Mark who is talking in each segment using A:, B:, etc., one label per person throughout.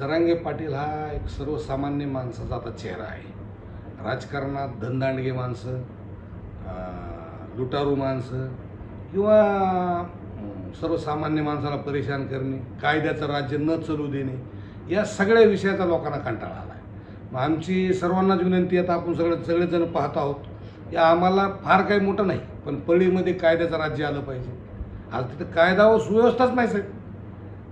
A: जरांगे पाटील हा एक सर्वसामान्य माणसाचा आता चेहरा आहे. राजकारणात धनदांडगे माणसं लुटारू माणसं किंवा सर्वसामान्य माणसाला परेशान करणे कायद्याचं राज्य न चालू देणे या सगळ्या विषयाचा लोकांना कंटाळा आला आहे मग आमची सर्वांनाच विनंती आता आपण सगळे सगळेजण पाहत आहोत या आम्हाला फार काही मोठं नाही पण पळीमध्ये कायद्याचं राज्य आलं पाहिजे. आज तिथं कायदा व सुव्यवस्थाच नाही साहेब.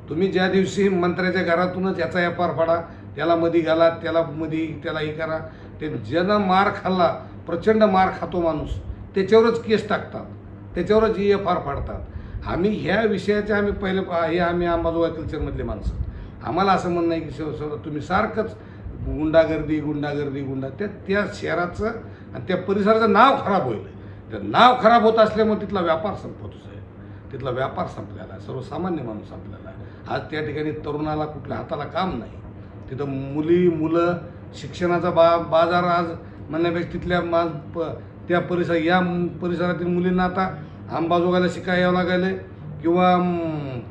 A: तुम्ही ज्या दिवशी मंत्र्याच्या घरातूनच याचा व्यापार फाडा त्याला मधी घाला त्याला मधी त्याला हे करा. ते ज्यानं मार खाल्ला प्रचंड मार खातो माणूस त्याच्यावरच केस टाकतात त्याच्यावरच ई एफ आर फाडतात आम्ही ह्या विषयाचे आम्ही पहिले पा- हे आम्ही अंबाजोगाई कल्चरमधले माणसं. आम्हाला असं म्हणणं आहे की शेव शेव तुम्ही सारखंच गुंडागर्दी गुंडागर्दी गुंडा त्या त्या शहराचं आणि त्या परिसराचं नाव खराब होईल. तर नाव खराब होत असल्यामुळे तिथला व्यापार संपतो साहेब. तिथला व्यापार संपलेला आहे सर्वसामान्य माणूस संपलेला आहे. आज त्या ठिकाणी तरुणाला कुठल्या हाताला काम नाही. तिथं मुली मुलं शिक्षणाचा बा बाजार आज म्हणण्यापेक्षा तिथल्या मा प त्या परिसर या परिसरातील मुलींना आता आंबाजोगायला शिकायला यावं लागायले किंवा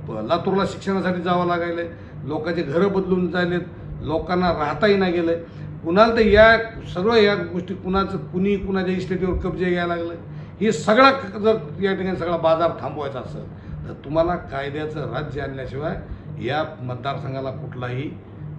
A: प- लातूरला शिक्षणासाठी जावं लागायले लोकांचे घरं बदलून जायलेत लोकांना राहताही नाही गेलं कुणाला तर या सगळं या गोष्टी कुणाचं कुणी कुणाच्या इस्टेटीवर कब्जे घ्यायला लागलं हे सगळा जर या ठिकाणी सगळा बाजार थांबवायचा असेल तर तुम्हाला कायद्याचं राज्य आणल्याशिवाय या मतदारसंघाला कुठलाही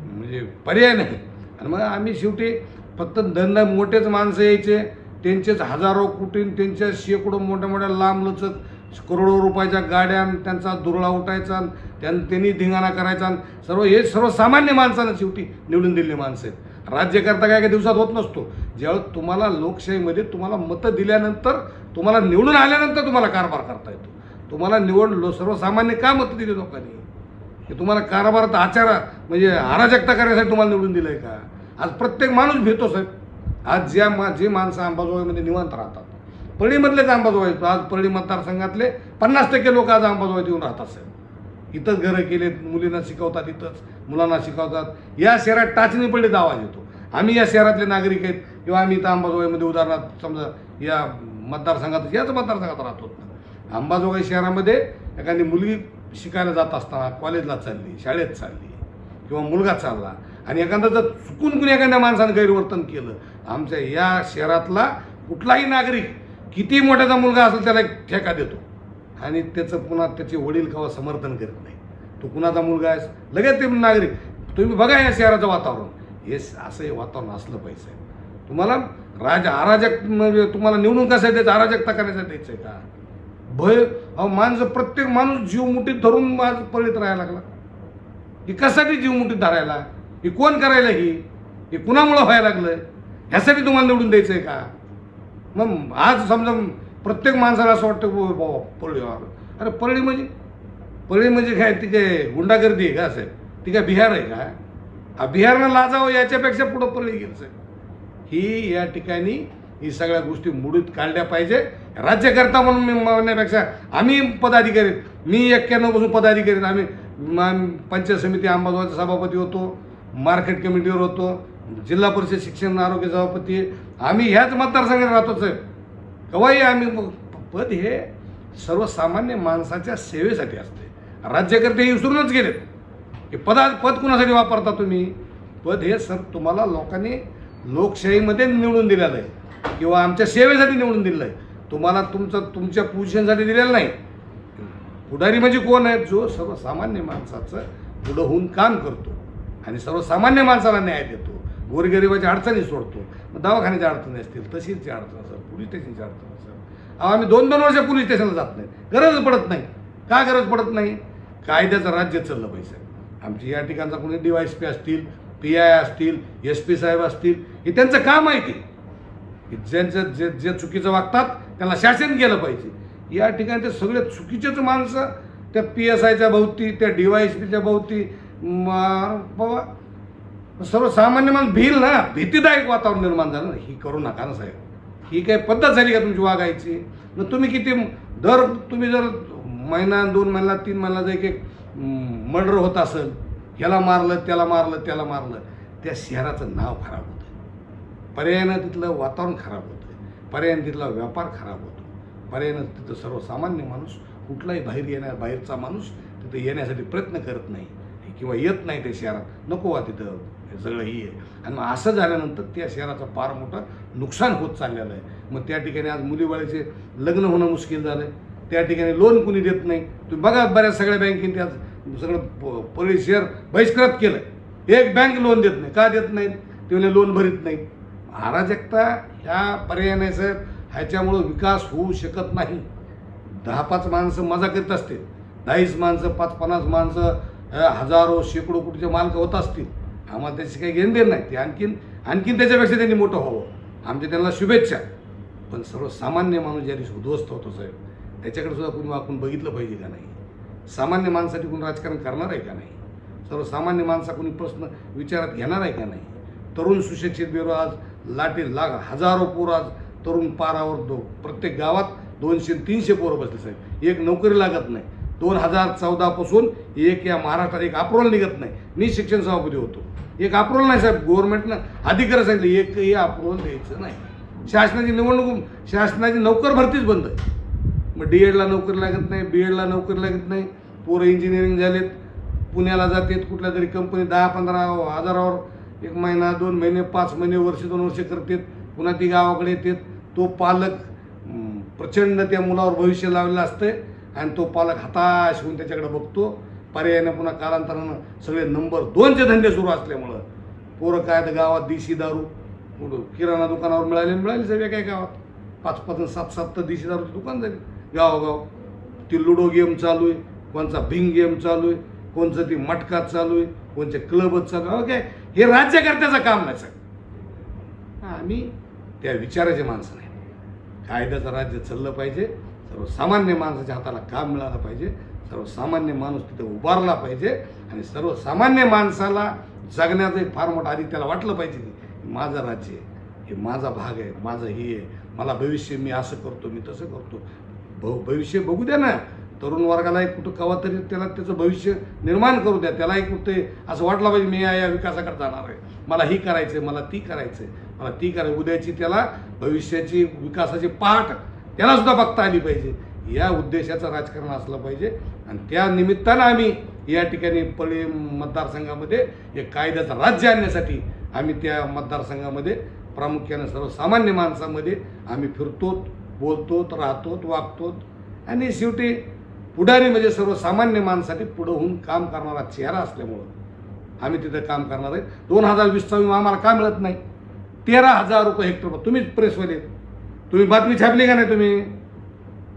A: म्हणजे पर्याय नाही. आणि मग आम्ही शेवटी फक्त धंदा मोठेच माणसं यायचे त्यांचेच हजारो कुटीन त्यांच्या शेकडो मोठ्या मोठ्या लांब लचक करोडो रुपयाच्या गाड्या त्यांचा दुरळा उठायचा आणि त्यां त्यांनी धिंगाणा करायचा आणि सर्व हे सर्वसामान्य माणसानं शेवटी निवडून दिलेली माणसं आहेत. राज्यकर्ता काय काय दिवसात होत नसतो. ज्यावेळेस तुम्हाला लोकशाहीमध्ये तुम्हाला मतं दिल्यानंतर तुम्हाला निवडून आल्यानंतर तुम्हाला कारभार करता येतो. तुम्हाला निवडलो सर्वसामान्य का मतं दिली लोकांनी? की तुम्हाला कारभारात आचार म्हणजे अराजकता करण्यासाठी तुम्हाला निवडून दिलं आहे का? आज प्रत्येक माणूस भेटतो साहेब. आज ज्या मा जे माणसं अंबाजोबाईमध्ये निवांत राहतात. परळीमधलेच अंबाजोबाई आज परळी मतदारसंघातले पन्नास टक्के लोक आज अंबाजोबाईत येऊन राहतात साहेब. इथंच घरं केलेत मुलींना शिकवतात इथंच मुलांना शिकवतात. या शहरात टाचणी पडली आवाज येतो. आम्ही या शहरातले नागरिक आहेत किंवा आम्ही इथं अंबाजोगाईमध्ये उदाहरणार्थ समजा या मतदारसंघात याच मतदारसंघात राहतो. अंबाजोगाई शहरामध्ये एखादी मुलगी शिकायला जात असताना कॉलेजला चालली शाळेत चालली किंवा मुलगा चालला आणि एखादा जर चुकून कुणी एखाद्या माणसानं गैरवर्तन केलं आमच्या या शहरातला कुठलाही नागरिक किती मोठ्याचा मुलगा असेल त्याला एक ठेका देतो. आणि त्याचं पुन्हा त्याचे वडील कवा समर्थन करत नाही तो कुणाचा मुलगा आहे लगेच ते नागरिक. तुम्ही बघा या शहराचं वातावरण. हे असं हे वातावरण असलं पाहिजे. तुम्हाला राज अराजक म्हणजे तुम्हाला निवडून कसं द्यायचं? अराजकता करायचं द्यायचं आहे का? भय अहो माणसं प्रत्येक माणूस जीव मुठीत धरून माझ पळीत राहायला लागला. ही कशासाठी जीव मुठीत धरायला? ही कोण करायला ही? हे कुणामुळं व्हायला लागलं? ह्यासाठी तुम्हाला निवडून द्यायचं आहे का? मग आज समजा प्रत्येक माणसाला असं वाटतं बाबा पळी अरे पळी म्हणजे? पळी म्हणजे काय? ती काय गुंडागर्दी आहे का साहेब ती काय बिहार आहे का? हा बिहारनं लाजावं याच्यापेक्षा पुढं पडली गेलं ही या ठिकाणी ही सगळ्या गोष्टी मुडीत काढल्या पाहिजे. राज्यकर्ता म्हणून मी म्हणण्यापेक्षा आम्ही पदाधिकारी मी एक्क्याण्णव बसून पदाधिकारी आम्ही पंचायत समिती अंबाजोगाईचा सभापती होतो मार्केट कमिटीवर होतो जिल्हा परिषद शिक्षण आरोग्य सभापती आम्ही ह्याच मतदारसंघात राहतो साहेब कवाही आम्ही पद हे सर्वसामान्य माणसाच्या सेवेसाठी असते. राज्यकर्ते हे विसरूनच गेलेत. हे पदा पद कुणासाठी वापरता तुम्ही? पद हे सर तुम्हाला लोकांनी लोकशाहीमध्ये निवडून दिलेलं आहे. किंवा आमच्या सेवेसाठी निवडून दिलेलं आहे. तुम्हाला तुमचं तुमच्या पोझिशनसाठी दिलेलं नाही. पुढारी म्हणजे कोण आहे? जो सर्वसामान्य माणसाचं पुढं होऊन काम करतो. आणि सर्वसामान्य माणसाला न्याय देतो. गोरगरिबाच्या अडचणी सोडतो. मग दवाखान्याच्या अडचणी असतील तशीची अडचण असेल पोलीस स्टेशनची अडचण असेल. अहो, आम्ही दोन दोन वर्ष पोलीस स्टेशनला जात नाही. गरज पडत नाही. का गरज पडत नाही? कायद्याचं राज्य चाललं पाहिजे. आमची या ठिकाणचा कोणी डी वाय एस पी असतील पी आय असतील एस पी साहेब असतील हे त्यांचं काम आहे ते. ज्यांचं जे जे चुकीचं वागतात त्याला शासन केलं पाहिजे. या ठिकाणी ते सगळे चुकीचेच माणसं त्या पी एस आयच्या भोवती त्या डी वाय एस पीच्या भोवती बाबा सर्वसामान्य माणूस भील ना भीतीदायक वातावरण निर्माण झालं ना ही करू नका ना साहेब. ही काही पद्धत झाली का तुमची वागायची? मग तुम्ही किती दर तुम्ही जर महिना दोन महिना तीन महिना जर एक एक मर्डर होत असेल ह्याला मारलं त्याला मारलं त्याला मारलं त्या शहराचं नाव खराब होतं. पर्यायानं तिथलं वातावरण खराब होतं. पर्यायानं तिथला व्यापार खराब होतो. पर्यायानं तिथं सर्वसामान्य माणूस कुठलाही बाहेर येणार बाहेरचा माणूस तिथं येण्यासाठी प्रयत्न करत नाही. किंवा येत नाही त्या शहरात. नको वा तिथं हे सगळं ही आहे. आणि मग असं झाल्यानंतर त्या शहराचं फार मोठं नुकसान होत चाललेलं आहे. मग त्या ठिकाणी आज मुलीबाळीचे लग्न होणं मुश्किल झालं आहे त्या ठिकाणी लोन कुणी देत नाही. तुम्ही बघा बऱ्याच सगळ्या बँकेने त्याच सगळं प- शेअर बहिष्कृत केलं एक बँक लोन देत नाही. का देत नाही? ते लोन भरीत नाही. अराजकता ह्या पर्यायाने सर ह्याच्यामुळं विकास होऊ शकत नाही. दहा पाच माणसं मजा करीत असतील. दहाच माणसं पाच पन्नास माणसं हजारो शेकडो कोटीचे मालक होत असतील. आम्हाला त्याची काही घेणं देण नाही. ते आणखीन आणखीन त्याच्यापेक्षा त्यांनी मोठं व्हावं. आमच्या त्यांना शुभेच्छा. पण सर्वसामान्य माणूस ज्या दिवशी उद्ध्वस्त होतो साहेब त्याच्याकडे सुद्धा कुणी आपण बघितलं पाहिजे का नाही? सामान्य माणसासाठी कोणी राजकारण करणार आहे का नाही? सर्वसामान्य माणसा कोणी प्रश्न विचारात घेणार आहे का नाही? तरुण सुशिक्षित बेरो आज लाटी लाग हजारो पोरं आज तरुण पारावर दो प्रत्येक गावात दोनशे तीनशे पोरं बसले साहेब. एक नोकरी लागत नाही. दोन हजार चौदापासून एक या महाराष्ट्रात एक अप्रोल निघत नाही. मी शिक्षण सभापती होतो. एक अप्रोल नाही साहेब. गव्हर्नमेंटनं अधिकार सांगितलं एकही अप्रोल द्यायचं नाही. शासनाची निवडणूक शासनाची नोकर भरतीच बंद आहे. मग डी एडला नोकरी लागत नाही बी एडला नोकरी लागत नाही. पोरं इंजिनिअरिंग झालेत पुण्याला जातात कुठल्या तरी कंपनी दहा पंधरा हजारावर एक महिना दोन महिने पाच महिने वर्ष दोन वर्ष करतात. पुन्हा ती गावाकडे येतात. तो पालक प्रचंड त्या मुलावर भविष्य लावलेलं असतंय आणि तो पालक हताश होऊन त्याच्याकडे बघतो. पर्यायानं पुन्हा कालांतरानं सगळे नंबर दोनचे धंदे सुरू असल्यामुळं पोरं काय तर गावात देशी दारू कुठं किराणा दुकानावर मिळाले मिळाले सगळ्या काय गावात. पाच पाच सात सात तर देशी दारूचं दुकान झाले. गावोगाव ती लुडो गेम चालू आहे कोणचा भिंग गेम चालू आहे कोणचं ती मटका चालू आहे कोणचे क्लबच चालू आहे. ओके हे राज्यकर्त्याचं काम नाही सर. आम्ही त्या विचाराचे माणसं नाही. कायद्याचं राज्य चाललं पाहिजे सर्वसामान्य माणसाच्या हाताला काम मिळालं पाहिजे सर्वसामान्य माणूस तिथे उभारला पाहिजे आणि सर्वसामान्य माणसाला जगण्याचं एक फार मोठं आधी त्याला वाटलं पाहिजे की माझं राज्य आहे हे माझा भाग आहे माझं हे आहे मला भविष्य मी असं करतो मी तसं करतो. भ भविष्य बघू द्या ना. तरुण वर्गाला एक कुठं कवा तरी त्याला त्याचं भविष्य निर्माण करू द्या. त्याला एक कुठे असं वाटलं पाहिजे मी या या विकासाकडे जाणार आहे. मला ही करायचं मला ती करायचं मला ती कराय उद्याची त्याला भविष्याची विकासाची पाठ त्याला सुद्धा बघता आली पाहिजे. या उद्देशाचं राजकारण असलं पाहिजे. आणि त्या निमित्तानं आम्ही या ठिकाणी पळे मतदारसंघामध्ये एक कायद्याचं राज्य आणण्यासाठी आम्ही त्या मतदारसंघामध्ये प्रामुख्यानं सर्वसामान्य माणसामध्ये आम्ही फिरतो. बोलतो राहतो वागतो आणि शेवटी पुढारी म्हणजे सर्वसामान्य माणसाठी पुढं होऊन काम करणारा चेहरा असल्यामुळं आम्ही तिथं काम करणार आहे. दोन हजार वीसचा विमा आम्हाला का मिळत नाही? तेरा हजार रुपये हेक्टर तुम्हीच प्रेसवाले तुम्ही बातमी छापली का नाही तुम्ही?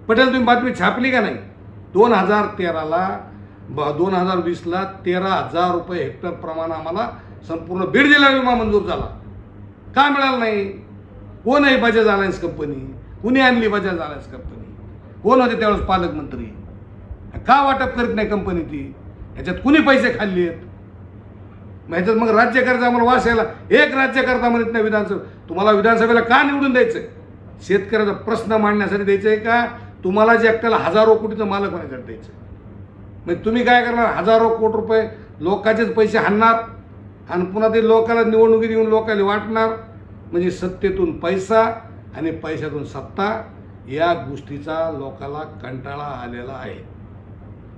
A: पटेल तुम्ही बातमी छापली का नाही? दोन हजार तेराला ब दोन हजार वीसला तेरा हजार रुपये हेक्टर प्रमाण आम्हाला संपूर्ण बीड जिल्हा विमा मंजूर झाला. का मिळाला नाही? कोण आहे बजाज अलायन्स कंपनी? कुणी आणली बजाज अलायन्स कंपनी? कोण होते त्यावेळेस पालकमंत्री का वाटप करीत नाही कंपनी ती? ह्याच्यात कुणी पैसे खाल्ली आहेत? मग ह्याच्यात मग राज्यकर्ता आम्हाला वास यायला एक राज्यकर्ता म्हणत नाही विधानसभा. तुम्हाला विधानसभेला का निवडून द्यायचं शेतकऱ्याचा प्रश्न मांडण्यासाठी द्यायचं आहे का? तुम्हाला जे एकट्याला हजारो कोटीचं मालक होण्यासाठी द्यायचं मग तुम्ही काय करणार? हजारो कोटी रुपये लोकांचेच पैसे हाणणार आणि पुन्हा ते लोकांना निवडणुकीत येऊन लोकांना वाटणार. म्हणजे सत्तेतून पैसा आणि पैशातून सत्ता या गोष्टीचा लोकाला कंटाळा आलेला आहे.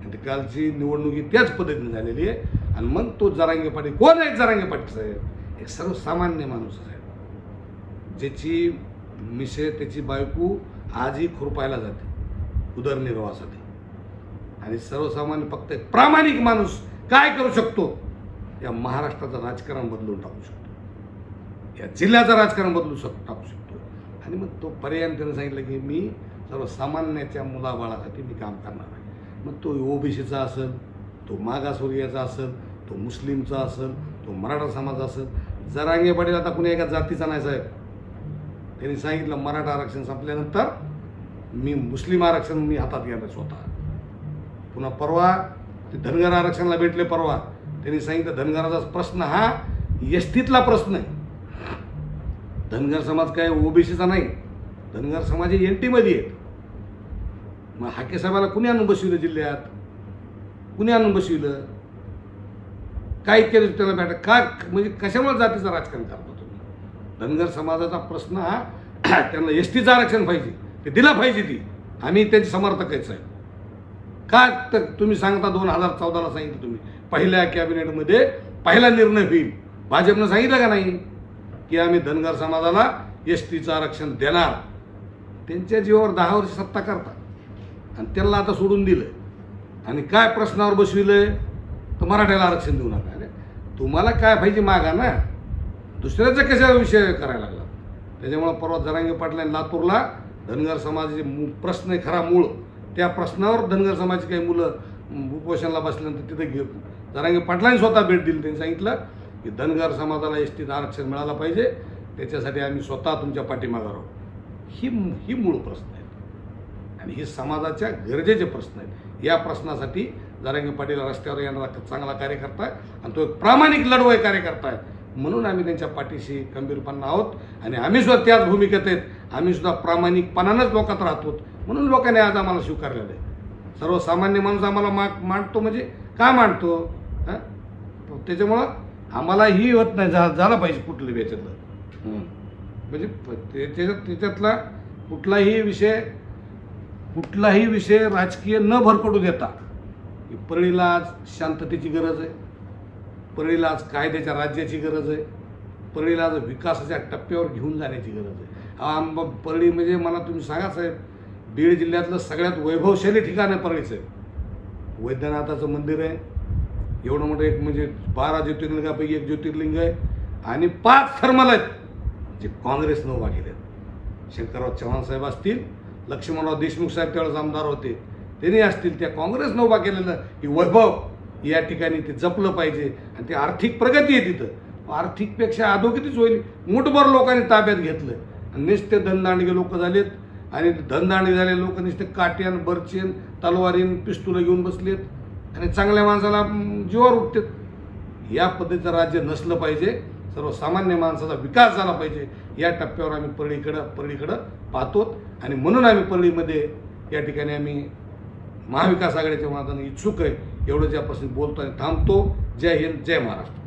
A: आणि कालची निवडणुकी त्याच पद्धतीने झालेली आहे. आणि मग तो जरांगे पाटील कोण आहे जरांगे पाटील साहेब? एक सर्वसामान्य माणूस आहे. ज्याची मिसे त्याची बायको आजही खुरपायला जाते. उदरनिर्वाहासाठी. आणि सर्वसामान्य फक्त एक प्रामाणिक माणूस काय करू शकतो? या महाराष्ट्राचं राजकारण बदलून टाकू शकतो. या जिल्ह्याचं राजकारण बदलू शक टाकू शकतो. आणि मग तो पर्याय त्यानं सांगितलं की मी सर्वसामान्याच्या मुलाबाळासाठी मी काम करणार आहे. मग तो ओबीसीचा असेल तो मागासवर्गीयाचा असेल तो मुस्लिमचा असेल तो मराठा समाज असेल जरांगे पाटील आता कुणी एका जातीचा नाही साहेब. त्यांनी सांगितलं मराठा आरक्षण संपल्यानंतर मी मुस्लिम आरक्षण मी हातात घेणार स्वतः. पुन्हा परवा ते धनगर आरक्षणाला भेटले परवा. त्यांनी सांगितलं धनगराचा प्रश्न हा एस प्रश्न आहे. धनगर समाज काय ओबीसीचा नाही. धनगर समाज हे एन टीमध्ये आहेत. मग हाके साहेबाला कुणी आणून बसविलं जिल्ह्यात? कुणी आणून बसविलं? काय केलं त्याला बॅट का म्हणजे कशामुळे जातीचं राजकारण करता तुम्ही? धनगर समाजाचा प्रश्न हा त्यांना एस टीचं आरक्षण पाहिजे. ते दिलं पाहिजे ती. आम्ही त्याचे समर्थकच आहे का तर तुम्ही सांगता दोन हजार चौदाला सांगितलं तुम्ही. पहिल्या कॅबिनेटमध्ये पहिला निर्णय होईल. भाजपनं सांगितलं का नाही? की आम्ही धनगर समाजाला एस टीचं आरक्षण देणार. त्यांच्या जीवावर दहा वर्ष सत्ता करतात. आणि त्यांना आता सोडून दिलं आणि काय प्रश्नावर बसविलं तर मराठ्याला आरक्षण देऊ नका. अरे तुम्हाला काय पाहिजे मागा ना? दुसऱ्याचा कशा विषय करायला लागला? त्याच्यामुळं परवा जरांगे पाटला लातूरला धनगर समाजाचे प्रश्न आहे खरा मूळ. त्या प्रश्नावर धनगर समाजाची काही मुलं उपोषणाला बसल्यानंतर तिथे घेऊ जरांगे पाटलांनी स्वतः भेट दिली त्यांनी सांगितलं की धनगर समाजाला एस टीचं आरक्षण मिळालं पाहिजे त्याच्यासाठी आम्ही स्वतः तुमच्या पाठीमागं आहोत ही ही मूळ प्रश्न आहेत. आणि हे समाजाच्या गरजेचे प्रश्न आहेत. या प्रश्नासाठी जरांगे पाटील रस्त्यावर येणारा चांगला कार्यकर्ता आहे आणि तो एक प्रामाणिक लढवय कार्यकर्ता आहे. म्हणून आम्ही त्यांच्या पाठीशी गंभीरपणा आहोत आणि आम्ही सुद्धा त्याच भूमिकेत आहेत. आम्ही सुद्धा प्रामाणिकपणानंच लोकात राहतो. म्हणून लोकांनी आज आम्हाला स्वीकारलेलं आहे. सर्वसामान्य माणूस आम्हाला मा मांडतो म्हणजे का मांडतो? हां? त्याच्यामुळं आम्हाला ही होत नाही झा झालं पाहिजे कुठलं याच्यातलं हं. म्हणजे ते- त्याच्यात त्याच्यातला कुठलाही विषय कुठलाही विषय राजकीय न भरकटू देता की परळीला आज शांततेची गरज आहे परळीला आज कायद्याच्या राज्याची गरज आहे परळीला आज विकासाच्या टप्प्यावर घेऊन जाण्याची गरज आहे. आम परळी म्हणजे मला तुम्ही सांगा साहेब बीड जिल्ह्यातलं सगळ्यात वैभवशाली ठिकाण आहे परळीचं वैद्यनाथाचं मंदिर आहे एवढं मोठं एक म्हणजे बारा ज्योतिर्लिंगापैकी एक ज्योतिर्लिंग आहे. आणि पाच थर्मल आहेत जे काँग्रेसनं उभा केले शंकरराव चव्हाण साहेब असतील लक्ष्मणराव देशमुख साहेब त्यावेळेस आमदार होते. त्यांनी असतील त्या काँग्रेसनं उभा केलेलं ही वैभव या ठिकाणी ते जपलं पाहिजे आणि ते आर्थिक प्रगती आहे तिथं. आर्थिकपेक्षा अधोगतीच होईल. मुठभर लोकांनी ताब्यात घेतलं. आणि नुसते धनदांडगे लोक झालेत आणि धनदांडगे झालेले लोक नुसते काट्यान बरचेन तलवारीन पिस्तुलं घेऊन बसलेत. आणि चांगल्या माणसाला जीवावर उठतात. या पद्धतीचं राज्य नसलं पाहिजे. सर्वसामान्य माणसाचा विकास झाला पाहिजे. या टप्प्यावर आम्ही परळीकडं परळीकडं पाहतो. आणि म्हणून आम्ही परळीमध्ये या ठिकाणी आम्ही महाविकास आघाडीच्या मार्गाने इच्छुक आहे. एवढं ज्यापासून बोलतो आणि थांबतो. जय हिंद जय महाराष्ट्र.